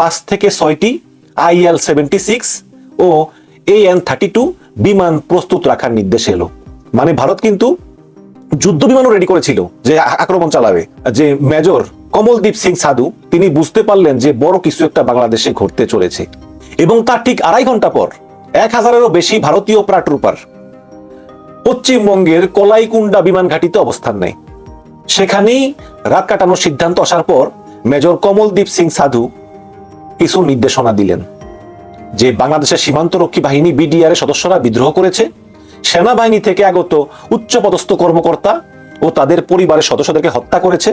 পাঁচ থেকে ছয়টি আইএল সেভেন্টি সিক্স ও এএন থার্টি টু বিমান প্রস্তুত রাখার নির্দেশ এলো। মানে ভারত কিন্তু যুদ্ধ বিমানও রেডি করেছিল যে আক্রমণ চালাবে। যে মেজর কমলদীপ সিং সাধু, তিনি বুঝতে পারলেন যে বড় কিছু একটা বাংলাদেশে ঘটতে চলেছে। এবং তার ঠিক আড়াই ঘণ্টা পর এক হাজারেরও বেশি ভারতীয় প্রাটরুপার পশ্চিমবঙ্গের কলাইকুণ্ডা বিমান ঘাটিতে অবস্থান নেয়। সেখানেই রাত কাটানোর সিদ্ধান্ত আসার পর মেজর কমলদীপ সিং সাধু কিছু নির্দেশনা দিলেন, যে বাংলাদেশের সীমান্তরক্ষী বাহিনী বিডিআর সদস্যরা বিদ্রোহ করেছে, সেনাবাহিনী থেকে আগত উচ্চপদস্থ কর্মকর্তা ও তাদের পরিবারের সদস্যদেরকে হত্যা করেছে।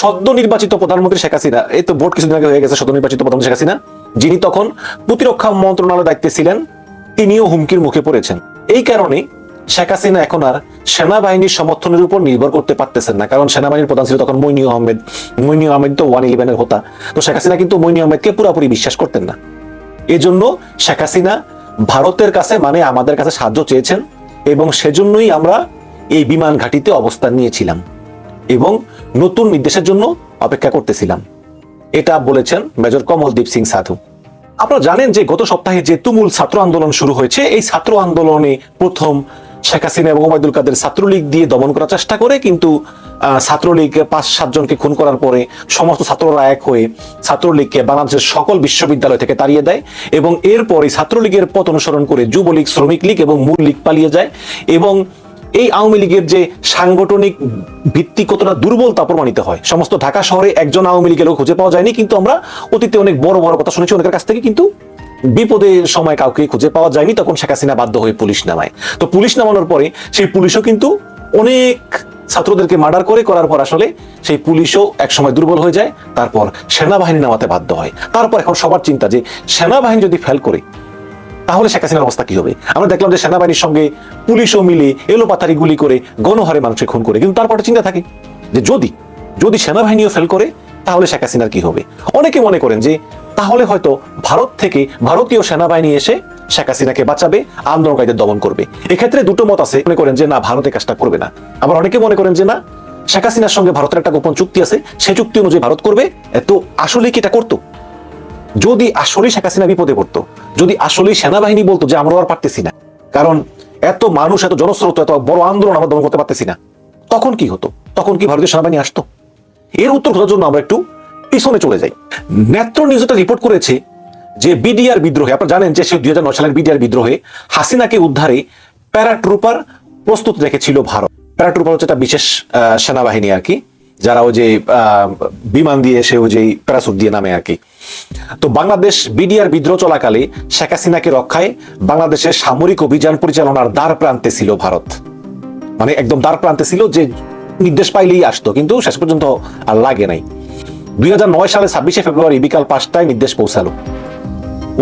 সদ্য নির্বাচিত প্রধানমন্ত্রী শেখ হাসিনা, এই তো ভোট কিছুদিন আগে হয়ে গেছে, সদ্য নির্বাচিত প্রধানমন্ত্রী শেখ হাসিনা, যিনি তখন প্রতিরক্ষা মন্ত্রণালয়ের দায়িত্বে ছিলেন, তিনিও হুমকির মুখে পড়েছেন। এই কারণে শেখ হাসিনা এখন আর সেনাবাহিনীর সমর্থনের উপর নির্ভর করতে পারতেছেন না। কারণ সেনাবাহিনীর প্রধান ছিল তখন মইনি আহমেদ। মইনি আহমেদ তো ওয়ান ইলেভেনের হতা। তো শেখ হাসিনা কিন্তু মইনি আহমেদকে পুরোপুরি বিশ্বাস করতেন না। এজন্য শেখ হাসিনা ভারতের কাছে মানে আমাদের কাছে সাহায্য চেয়েছেন এবং সেজন্যই আমরা এই বিমান ঘাঁটিতে অবস্থান নিয়েছিলাম এবং নতুন নির্দেশের জন্য অপেক্ষা করতেছিলাম। এটা বলেছেন মেজর কমলদীপ সিং সাধু। আপনারা জানেন যে গত সপ্তাহে যে তুমুল ছাত্র আন্দোলন শুরু হয়েছে, এই ছাত্র আন্দোলনে প্রথম শেখ হাসিনা এবং ওবায়দুল কাদের ছাত্রলীগ দিয়ে দমন করার চেষ্টা করে, কিন্তু ছাত্রলীগ পাঁচ, সাতজনকে খুন করার পরে সমস্ত ছাত্ররা এক হয়ে ছাত্রলীগকে বাংলাদেশের সকল বিশ্ববিদ্যালয় থেকে তাড়িয়ে দেয় এবং এরপরে ছাত্রলীগের পথ অনুসরণ করে যুবলীগ, শ্রমিক লীগ এবং মূল লীগ পালিয়ে যায় এবং এই আওয়ামী লীগের যে সাংগঠনিক ভিত্তি কতটা দুর্বল তা প্রমাণিত হয়। সমস্ত ঢাকা শহরে একজন আওয়ামী লীগের খুঁজে পাওয়া যায়নি, কিন্তু আমরা অতীতে অনেক বড় বড় কথা শুনেছি, অনেকের কাছ থেকে, কিন্তু বিপদের সময় কাউকে খুঁজে পাওয়া যায়নি, তখন শেখ হাসিনা বাধ্য হয়ে পুলিশ নামায়। তো পুলিশ নামানোর পরে সেই পুলিশও কিন্তু অনেক ছাত্রদেরকে মার্ডার করে, করার পর আসলে সেই পুলিশও এক সময় দুর্বল হয়ে যায়, তারপর সেনাবাহিনী নামাতে বাধ্য হয়। তারপর এখন সবার চিন্তা যে সেনাবাহিনী যদি ফেল করে, তাহলে শেখ হাসিনার অবস্থা কি হবে? আমরা দেখলাম যে সেনাবাহিনীর সঙ্গে পুলিশও মিলে এলো পাথারি গুলি করে গণহারে মানুষকে খুন করে, কিন্তু তারপরে চিন্তা থাকে যে যদি যদি সেনাবাহিনীও ফেল করে, তাহলে শেখ হাসিনার কি হবে? অনেকে মনে করেন যে তাহলে হয়তো ভারত থেকে ভারতীয় সেনাবাহিনী এসে শেখ হাসিনাকে বাঁচাবে, আন্দোলনকারীদের দমন করবে। এক্ষেত্রে দুটো মত আছে। মনে করেন যে, না, ভারত কাজটা করবে না। আবার অনেকে মনে করেন যে, না, শেখ হাসিনার সঙ্গে ভারতের একটা গোপন চুক্তি আছে। সেই চুক্তি অনুযায়ী ভারত করবে। তো আসলে কি এটা করতো? যদি আসলেই শেখ হাসিনা বিপদে পড়তো, যদি আসলেই সেনাবাহিনী বলতো যে, আমরা আর পারতেছি না, কারণ এত মানুষ, এত জনস্রোত, এত বড় আন্দোলন আমরা দমন করতে পারতেছি না, তখন কি হতো? তখন কি ভারতীয় সেনাবাহিনী আসতো? এর উত্তর খোঁজার জন্য আমরা একটু পিছনে চলে যাই। নেত্র নিউজ একটা রিপোর্ট করেছে যে বিডিআর বিদ্রোহে, আপনারা জানেন যে সে দুই সালের বিডিআর বিদ্রোহে হাসিনাকে উদ্ধারে প্যারাট্রুপার প্রস্তুত রেখেছিল ভারত। প্যারাট্রুপার হচ্ছে একটা বিশেষ সেনাবাহিনী আর কি, যারা ওই যে বিমান দিয়ে এসে ওই যে প্যারাসুট দিয়ে নামে আর কি। তো বাংলাদেশ বিডিআর বিদ্রোহ চলাকালে শেখ হাসিনাকে রক্ষায় বাংলাদেশের সামরিক অভিযান পরিচালনার দ্বার প্রান্তে ছিল ভারত। মানে একদম দ্বার প্রান্তে ছিল যে নির্দেশ পাইলেই আসতো, কিন্তু শেষ পর্যন্ত আর লাগে নাই। দুই সালে ছাব্বিশে ফেব্রুয়ারি বিকাল পাঁচটায় নির্দেশ পৌঁছালো।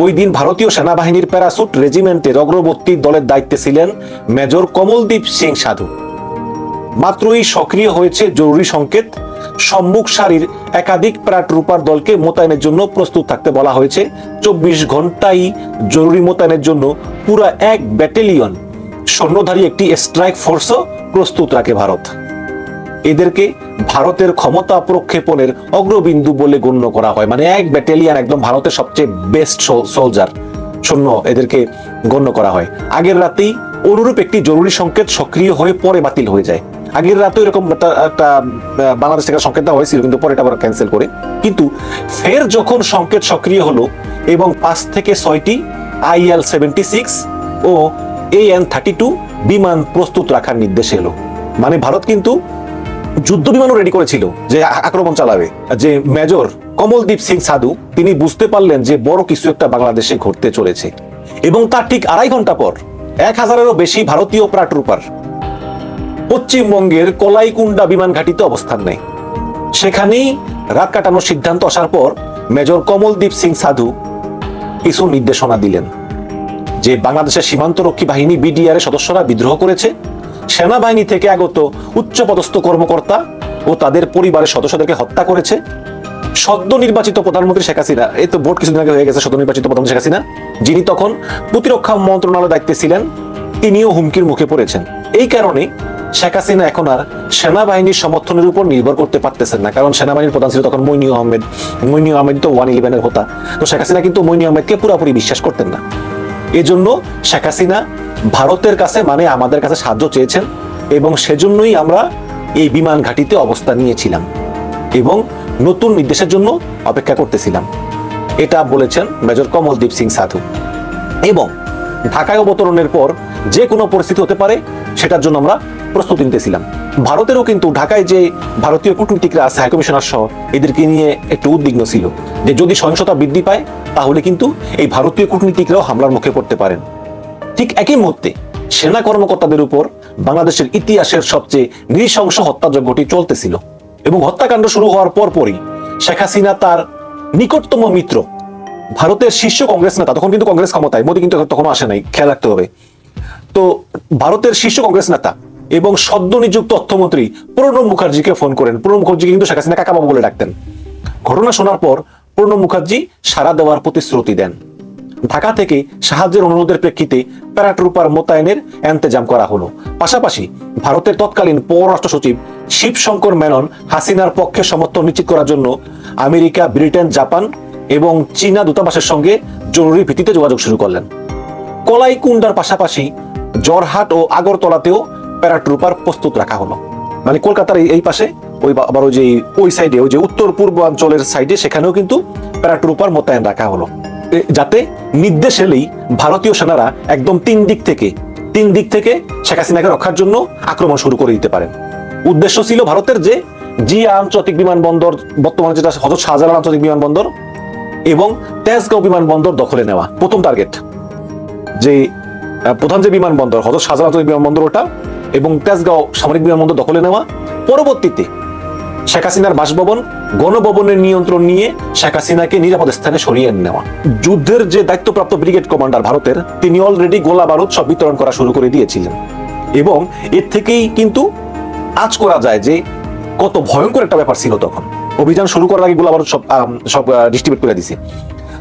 ওই দিন ভারতীয় সেনাবাহিনীর প্যারাসুট রেজিমেন্টের অগ্রবর্তী দলের দায়িত্বে ছিলেন মেজর কমলদীপ সিং সাধু। মাত্রই সক্রিয় হয়েছে জরুরি সংকেত। সম্মুখ সারির একাধিক প্যারাট্রুপার দলকে মোতায়েনের জন্য প্রস্তুত থাকতে বলা হয়েছে। চব্বিশ ঘন্টাই জরুরি মোতায়েনের জন্য পুরো এক ব্যাটালিয়ন সৈন্যধারী একটি স্ট্রাইক ফোর্সও প্রস্তুত রাখে ভারত। এদেরকে ভারতের ক্ষমতা প্রক্ষেপণের অগ্রবিন্দু বলে গণ্য করা হয়। মানে এক ব্যাটালিয়ান একদম ভারতের সবচেয়ে বেস্ট সোলজার সৈন্য এদেরকে গণ্য করা হয়। আগের রাতেই অনুরূপ একটি জরুরি সংকেত সক্রিয় হয়ে পরে বাতিল হয়ে যায়। আগের রাতেও এরকম একটা বাংলাদেশ থেকে সংকেত দেওয়া হয়েছিল, কিন্তু পরে এটা আবার ক্যান্সেল করে। কিন্তু ফের যখন সংকেত সক্রিয় হলো এবং পাঁচ থেকে ছয়টি আইএল সেভেন্টি সিক্স ও এএন থার্টি টু বিমান প্রস্তুত রাখার নির্দেশ এলো। মানে ভারত কিন্তু যুদ্ধ বিমানও রেডি করেছিল যে আক্রমণ চালাবে। যে মেজর কমলদীপ সিং সাধু, তিনি বুঝতে পারলেন যে বড় কিছু একটা বাংলাদেশে ঘটতে চলেছে। এবং তার ঠিক আড়াই ঘণ্টা পর এক হাজারেরও বেশি ভারতীয় প্রাটরুপার পশ্চিমবঙ্গের কলাইকুণ্ডা বিমান ঘাটিতে অবস্থান নেয়। সেখানেই রাত কাটানোর সিদ্ধান্ত আসার পর মেজর কমলদীপ সিং সাধু কিছু নির্দেশনা দিলেন, যে বাংলাদেশের সীমান্তরক্ষী বাহিনী বিডিআর এর সদস্যরা বিদ্রোহ করেছে। সেনাবাহিনী থেকে আগত উচ্চপদস্থ কর্মকর্তা ও তাদের পরিবারের সদস্যদেরকে হত্যা করেছে। সদ্য নির্বাচিত প্রধানমন্ত্রী শেখ হাসিনা এই তো ভোট কিছুদিন আগে হয়ে গেছে, সদ্য নির্বাচিত প্রধানমন্ত্রী শেখ হাসিনা, যিনি তখন প্রতিরক্ষা মন্ত্রণালয়ের দায়িত্বে ছিলেন, তিনিও হুমকির মুখে পড়েছেন। এই কারণে শেখ হাসিনা এখন আর সেনাবাহিনীর সমর্থনের উপর নির্ভর করতে পারতেছেন না, কারণ সেনাবাহিনীর প্রধান ছিল তখন মইনিউ আহমেদ। মইনিউ আহমেদ তো ওয়ান ইলেভেনের হতা। তো শেখ হাসিনা কিন্তু মইনিউ আহমেদকে পুরোপুরি বিশ্বাস করতেন না। এজন্য শেখ হাসিনা ভারতের কাছে মানে আমাদের কাছে সাহায্য চেয়েছেন এবং সেজন্যই আমরা এই বিমান ঘাঁটিতে অবস্থান নিয়েছিলাম এবং নতুন নির্দেশের জন্য অপেক্ষা করতেছিলাম। এটা বলেছেন মেজর কমলদীপ সিং সাধু। এবং ঢাকায় অবতরণের পর যে কোনো পরিস্থিতি হতে পারে, সেটার জন্য আমরা প্রস্তুতি নিতেছিলাম। ভারতেরও কিন্তু ঢাকায় যে ভারতীয় কূটনীতিকরা আছে হাইকমিশনার সহ, এদেরকে নিয়ে একটু উদ্বিগ্ন ছিল যে যদি সহিংসতা বৃদ্ধি পায়, তাহলে কিন্তু এই ভারতীয় কূটনীতিকরাও হামলার মুখে পড়তে পারেন। ঠিক একই মুহূর্তে সেনা কর্মকর্তাদের উপর বাংলাদেশের ইতিহাসের সবচেয়ে নৃশংস হত্যাযজ্ঞটি চলতেছিল এবং হত্যাকাণ্ড শুরু হওয়ার পরপরই শেখ হাসিনা তার নিকটতম মিত্র, ভারতের শীর্ষ কংগ্রেস নেতা, তখন কিন্তু কংগ্রেস ক্ষমতায়, মোদী কিন্তু তখনও আসে নাই, খেয়াল রাখতে হবে। তো ভারতের শীর্ষ কংগ্রেস নেতা এবং সদ্য নিযুক্ত অর্থমন্ত্রী প্রণব মুখার্জিকে ফোন করেন। প্রণব মুখার্জি কিন্তু শেখ হাসিনা কাকাবাবু বলে ডাকতেন। ঘটনা শোনার পর প্রণব মুখার্জি সাড়া দেওয়ার প্রতিশ্রুতি দেন। ঢাকা থেকে সাহায্যের অনুরোধের প্রেক্ষিতে প্যারাট্রুপার মোতায়েনের এন্তেজাম করা হলো। পাশাপাশি ভারতের তৎকালীন পররাষ্ট্র সচিব শিবশঙ্কর মেনন হাসিনার পক্ষে সমর্থন নিশ্চিত করার জন্য আমেরিকা, ব্রিটেন, জাপান এবং চীনা দূতাবাসের সঙ্গে জরুরি ভিত্তিতে যোগাযোগ শুরু করলেন। কলাইকুণ্ডার পাশাপাশি জরহাট ও আগরতলাতেও প্যারাট্রুপার প্রস্তুত রাখা হলো। মানে কলকাতার এই- পাশে, ওই আবার ওই যে ওই সাইডে ওই যে উত্তর পূর্বাঞ্চলের সাইডে সেখানেও কিন্তু প্যারাট্রুপার মোতায়েন রাখা হলো। যাতে নির্দেশ এলেই ভারতীয় সেনারা একদম তিন দিক থেকে, তিন দিক থেকে শেখ হাসিনাকে রক্ষার জন্য আক্রমণ শুরু করে দিতে পারেন। উদ্দেশ্য ছিল ভারতের যে, জিয়া আন্তর্জাতিক বিমানবন্দর, বর্তমানে যেটা হজরত শাহজালাল আন্তর্জাতিক বিমানবন্দর এবং তেজগাঁও বিমানবন্দর দখলে নেওয়া, প্রথম টার্গেট যে প্রধান যে বিমানবন্দর, হজরত শাহজালাল আন্তর্জাতিক বিমানবন্দর, ওটা এবং তেজগাঁও সামরিক বিমানবন্দর দখলে নেওয়া। পরবর্তীতে শেখ হাসিনার বাসভবন, গণভবনের নিয়ন্ত্রণ নিয়ে শেখ হাসিনাকে নিরাপদ স্থানে সরিয়ে নেওয়া। যুদ্ধের যে দায়িত্বপ্রাপ্ত ব্রিগেড কমান্ডার ভারতের, তিনি অলরেডি গোলা বারুদ সব বিতরণ করা শুরু করে দিয়েছিলেন। এবং এর থেকেই কিন্তু আজ করা যায় যে কত ভয়ঙ্কর একটা ব্যাপার ছিল তখন। অভিযান শুরু করার আগে গোলা বারুদ সব সব ডিস্ট্রিবিউট করে দিছে।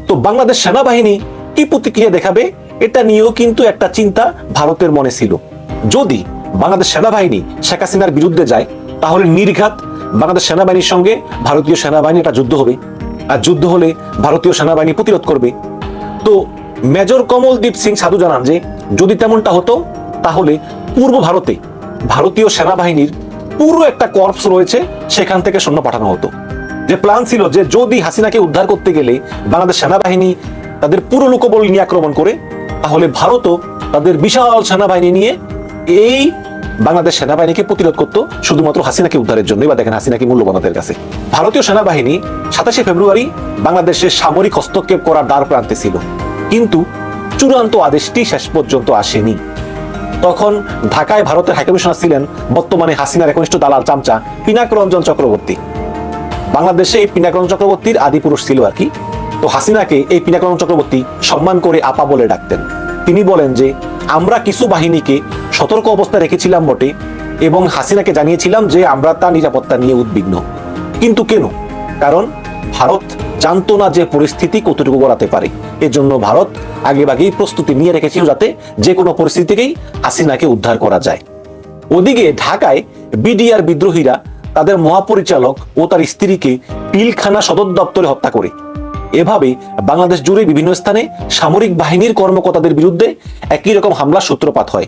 তো বাংলাদেশ সেনাবাহিনী কি প্রতিক্রিয়া দেখাবে, এটা নিয়েও কিন্তু একটা চিন্তা ভারতের মনে ছিল। যদি বাংলাদেশ সেনাবাহিনী শেখ হাসিনার বিরুদ্ধে যায়, তাহলে নির্ঘাত বাংলাদেশ সেনাবাহিনীর সঙ্গে ভারতীয় সেনাবাহিনী একটা যুদ্ধ হবে। আর যুদ্ধ হলে ভারতীয় সেনাবাহিনী প্রতিরোধ করবে। তো মেজর কমলদীপ সিং সাধু জানান যে, যদি তেমনটা হতো, তাহলে পূর্ব ভারতে ভারতীয় সেনাবাহিনীর পুরো একটা কর্পস রয়েছে, সেখান থেকে সৈন্য পাঠানো হতো। যে প্ল্যান ছিল যে, যদি হাসিনাকে উদ্ধার করতে গেলে বাংলাদেশ সেনাবাহিনী তাদের পুরো লোকবল নিয়ে আক্রমণ করে, তাহলে ভারতও তাদের বিশাল সেনাবাহিনী নিয়ে এই বাংলাদেশ সেনাবাহিনীকে প্রতিরোধ করতো শুধুমাত্র হাসিনাকে উদ্ধারের জন্য বা দেখেন হাসিনাকে মূল্যবান তাদের কাছে। ভারতীয় সেনাবাহিনী সাতাশে ফেব্রুয়ারি বাংলাদেশের সামরিক হস্তক্ষেপ করার দ্বার প্রান্তে ছিল। কিন্তু চূড়ান্ত আদেশটি শেষ পর্যন্ত আসেনি। তখন ঢাকায় ভারতের হাইকমিশনার ছিলেন বর্তমানে হাসিনার একনিষ্ঠ দালাল চামচা পিনাক রঞ্জন চক্রবর্তী। বাংলাদেশে এই পিনাক রঞ্জন চক্রবর্তীর আদি পুরুষ ছিল আর কি। তো হাসিনাকে এই পিনাক রঞ্জন চক্রবর্তী সম্মান করে আপা বলে ডাকতেন। তিনি বলেন যে, আমরা কিছু বাহিনীকে সতর্ক অবস্থায় রেখেছিলাম বটে এবং হাসিনাকে জানিয়েছিলাম যে আমরা তার নিরাপত্তা নিয়ে উদ্বিগ্ন। কিন্তু কেন? কারণ ভারত জানতো না যে পরিস্থিতি কতটুকু গড়াতে পারে। এজন্য ভারত আগেভাগেই প্রস্তুতি নিয়ে রেখেছিল যাতে যে কোনো পরিস্থিতি থেকেই হাসিনাকে উদ্ধার করা যায়। ওদিকে ঢাকায় বিডিআর বিদ্রোহীরা তাদের মহাপরিচালক ও তার স্ত্রীকে পিলখানা সদর দপ্তরে হত্যা করে। এভাবে বাংলাদেশ জুড়ে বিভিন্ন স্থানে সামরিক বাহিনীর কর্মকর্তাদের বিরুদ্ধে একই রকম হামলার সূত্রপাত হয়।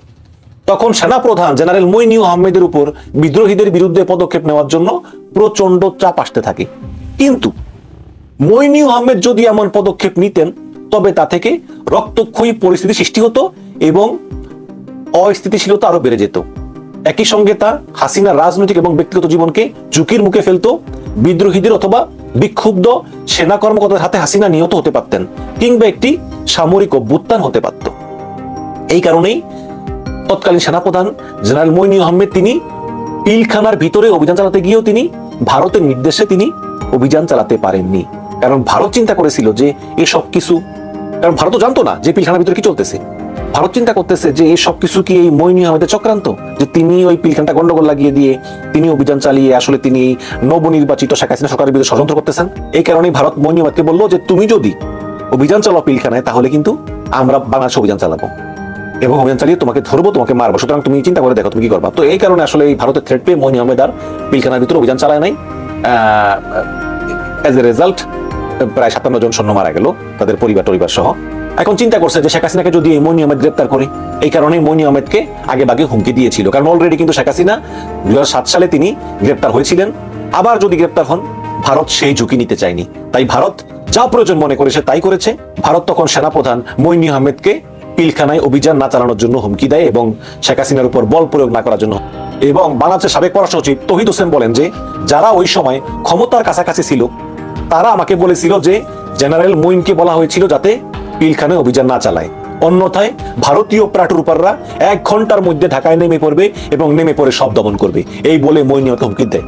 তখন সেনাপ্রধান জেনারেল মইনিউ আহমেদের উপর বিদ্রোহীদের বিরুদ্ধে পদক্ষেপ নেওয়ার জন্য প্রচণ্ড চাপ আসতে থাকে। কিন্তু মইনিউ আহমেদ যদি এমন পদক্ষেপ নিতেন, তবে তা থেকে রক্তক্ষয়ী পরিস্থিতি সৃষ্টি হতো এবং অস্থিতিশীলতা আরও বেড়ে যেত। একই সঙ্গে তা হাসিনার রাজনৈতিক এবং ব্যক্তিগত জীবনকে ঝুঁকির মুখে ফেলতো। বিদ্রোহীদের অথবা বিক্ষুব্ধ সেনা কর্মকর্তার হাতে হাসিনা নিহত হতে পারতেন, কিংবা একটি সামরিক অভ্যুত্থান হতে পারত। এই কারণেই তৎকালীন সেনাপ্রধান জেনারেল মইনি আহমেদ তিনি পিলখানার ভিতরে অভিযান চালাতে গিয়েও তিনি ভারতের নির্দেশে তিনি অভিযান চালাতে পারেননি। কারণ ভারত চিন্তা করেছিল যে এসব কিছু, কারণ ভারত জানতো না যে পিলখানার ভিতরে কি চলতেছে। ভারত চিন্তা করতেছে যে এই সব কিছু কি এই মইনি আহমেদের চক্রান্ত? যে তিনি ওই পিলখানটা গন্ডগোল লাগিয়ে দিয়ে তিনি অভিযান চালিয়ে আসলে তিনি এই নবনির্বাচিত শেখ হাসিনা সরকারের বিরুদ্ধে ষড়যন্ত্র করতেছেন? এই কারণেই ভারত মইনি আহমেদকে বলল যে তুমি যদি অভিযান চালাও পিলখানায়, তাহলে কিন্তু আমরা বাংলাদেশ অভিযান চালাবো। এবং অভিযান চালিয়ে তোমাকে ধরবো, তোমাকে মারবো। সুতরাং তুমি চিন্তা করে দেখো, তুমি কি করবা? তো এই কারণে আসলে এই ভারতের থ্রেট পেয়ে মইন আহমেদ আর পিলখানার ভিতরে অভিযান চালায় নাই। অ্যাজ এ রেজাল্ট প্রায় সাতান্ন জন সৈন্য মারা গেল, তাদের পরিবার টরিবার সহ। এখন চিন্তা করছে যে শেখ হাসিনাকে যদি এই মইনি আহমেদ গ্রেপ্তার করে, এই কারণে মইনি আহমেদকে আগে বাগে হুমকি দিয়েছিল। কারণ অলরেডি কিন্তু শেখ হাসিনা দুই সালে তিনি গ্রেপ্তার হয়েছিলেন। আবার যদি গ্রেপ্তার হন, ভারত সেই ঝুঁকি নিতে চায়নি। তাই ভারত যা প্রয়োজন মনে করেছে তাই করেছে। ভারত তখন সেনাপ্রধান মইনি আহমেদকে পিলখানায় অভিযান না চালানোর জন্য হুমকি দেয় এবং শেখ হাসিনার উপর বল প্রয়োগ না করার জন্য। এবং বাংলাদেশের সাবেক পররাষ্ট্র সচিব তহিদ হোসেন বলেন যে, যারা ওই সময় ক্ষমতার কাছাকাছি ছিল, তারা আমাকে বলেছিল যে, জেনারেল মুইনকে বলা হয়েছিল যাতে পিলখানায় অভিযান না চালায়। অন্যথায় ভারতীয় প্রাটুরুপাররা এক ঘণ্টার মধ্যে ঢাকায় নেমে পড়বে এবং নেমে পড়ে সব দমন করবে। এই বলে মইনিয়ত হুমকি দেয়।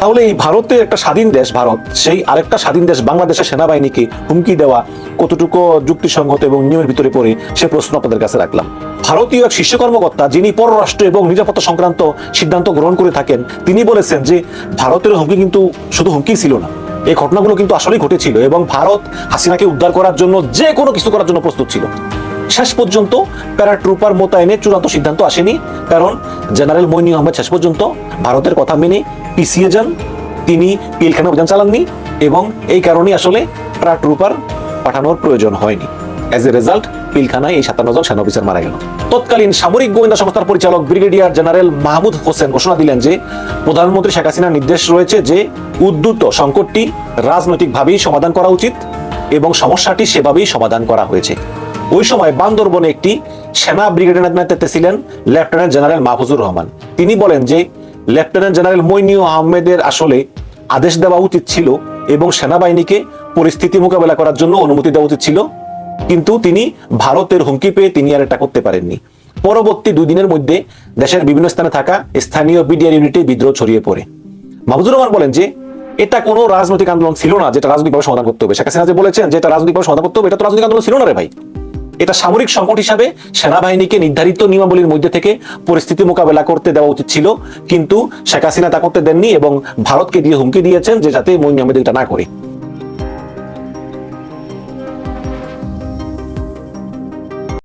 তাহলে এই ভারতের একটা স্বাধীন দেশ, ভারত, সেই আরেকটা স্বাধীন দেশ বাংলাদেশের সেনাবাহিনীকে হুমকি দেওয়া কতটুকু যুক্তিসঙ্গত এবং নিয়মের ভিতরে পড়ে, সে প্রশ্ন আপনাদের কাছে রাখলাম। ভারতীয় এক শীর্ষ কর্মকর্তা যিনি পররাষ্ট্র এবং নিরাপত্তা সংক্রান্ত সিদ্ধান্ত গ্রহণ করে থাকেন, তিনি বলেছেন যে ভারতের হুমকি কিন্তু শুধু হুমকি ছিল না এই ঘটনাগুলো কিন্তু আসলেই ঘটেছিল এবং ভারত হাসিনাকে উদ্ধার করার জন্য যে কোনো কিছু করার জন্য প্রস্তুত ছিল। শেষ পর্যন্ত প্যারাট্রুপার মোতায়েনে চূড়ান্ত সিদ্ধান্ত আসেনি, কারণ জেনারেল মইনি আহমেদ শেষ পর্যন্ত ভারতের কথা মেনে পিছিয়ে যান। তিনি পিলখানা অভিযান চালাননি এবং এই কারণে আসলে প্যারাট্রুপার পাঠানোর প্রয়োজন হয়নি। অ্যাজ এ রেজাল্ট পিলখানায় এই সাতান্ন জন সেনা অফিসার মারা গেল। তৎকালীন সামরিক গোয়েন্দা সংস্থার পরিচালক ব্রিগেডিয়ার জেনারেল মাহমুদ হোসেন ঘোষণা দিলেন যে, প্রধানমন্ত্রী শেখ হাসিনার নির্দেশ রয়েছে যে উদ্যুত সংকটটি রাজনৈতিকভাবেই সমাধান করা উচিত এবং সমস্যাটি সেভাবেই সমাধান করা হয়েছে। ওই সময় বান্দরবনে একটি সেনা ব্রিগেডের নেতৃত্বে ছিলেন লেফটেন্যান্ট জেনারেল মাহফুজুর রহমান। তিনি বলেন যে, লেফটেন্যান্ট জেনারেল মইনিউ আহমেদের আসলে আদেশ দেওয়া উচিত ছিল এবং সেনাবাহিনীকে পরিস্থিতি মোকাবেলা করার জন্য অনুমতি দেওয়া উচিত ছিল। কিন্তু তিনি ভারতের হুমকি পেয়ে তিনি আর এটা করতে পারেননি। পরবর্তী দুই দিনের মধ্যে দেশের বিভিন্ন স্থানে থাকা স্থানীয় বিডিআর ইউনিটে বিদ্রোহ ছড়িয়ে পড়ে। মাহফুজুর রহমান বলেন যে, এটা কোনো রাজনৈতিক আন্দোলন ছিল না যেটা রাজনৈতিকভাবে সমাধান করতে হবে। শেখ হাসিনা যে বলেছেন যে, এটা রাজনৈতিকভাবে সমাধান করতে হবে, এটা তো রাজনৈতিক আন্দোলন ছিল না রে ভাই। এটা সামরিক সংকট হিসাবে সেনাবাহিনীকে নির্ধারিত নিয়মাবলীর মধ্যে থেকে পরিস্থিতি মোকাবেলা করতে দেওয়া উচিত ছিল, কিন্তু শেখ হাসিনা তা করতে দেননি এবং ভারতকে দিয়ে হুমকি দিয়েছেন যে, যাতে মইন আহমেদ এটা না করে।